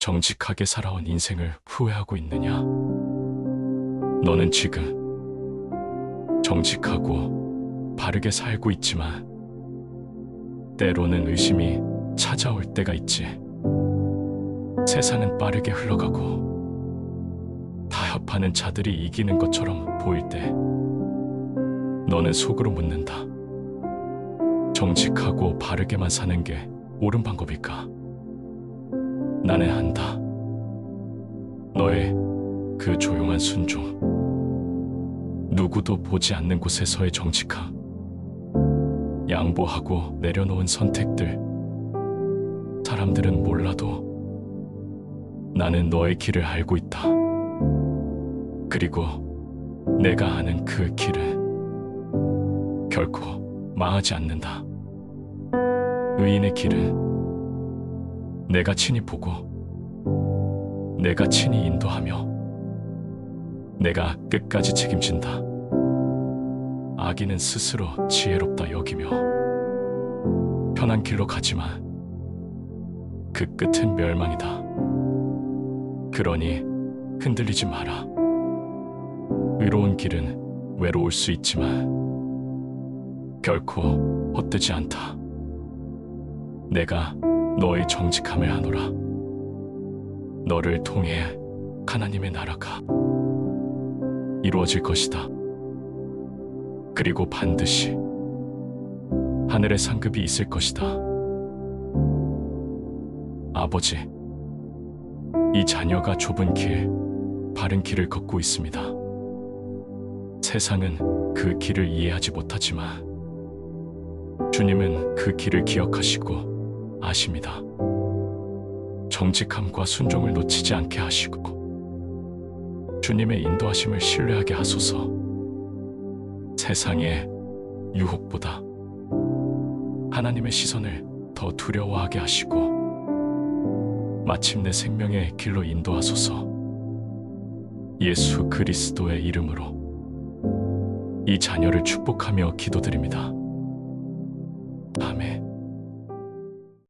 정직하게 살아온 인생을 후회하고 있느냐? 너는 지금 정직하고 바르게 살고 있지만 때로는 의심이 찾아올 때가 있지. 세상은 빠르게 흘러가고 타협하는 자들이 이기는 것처럼 보일 때 너는 속으로 묻는다. 정직하고 바르게만 사는 게 옳은 방법일까? 나는 한다. 너의 그 조용한 순종. 누구도 보지 않는 곳에서의 정직함. 양보하고 내려놓은 선택들. 사람들은 몰라도 나는 너의 길을 알고 있다. 그리고 내가 아는 그 길은 결코 망하지 않는다. 의인의 길은 내가 친히 보고 내가 친히 인도하며 내가 끝까지 책임진다. 아기는 스스로 지혜롭다 여기며 편한 길로 가지만 그 끝은 멸망이다. 그러니 흔들리지 마라. 의로운 길은 외로울 수 있지만 결코 헛되지 않다. 내가 너의 정직함을 하노라. 너를 통해 하나님의 나라가 이루어질 것이다. 그리고 반드시 하늘의 상급이 있을 것이다. 아버지, 이 자녀가 좁은 길, 바른 길을 걷고 있습니다. 세상은 그 길을 이해하지 못하지만 주님은 그 길을 기억하시고 아십니다. 정직함과 순종을 놓치지 않게 하시고 주님의 인도하심을 신뢰하게 하소서. 세상의 유혹보다 하나님의 시선을 더 두려워하게 하시고 마침내 생명의 길로 인도하소서. 예수 그리스도의 이름으로 이 자녀를 축복하며 기도드립니다. 아멘.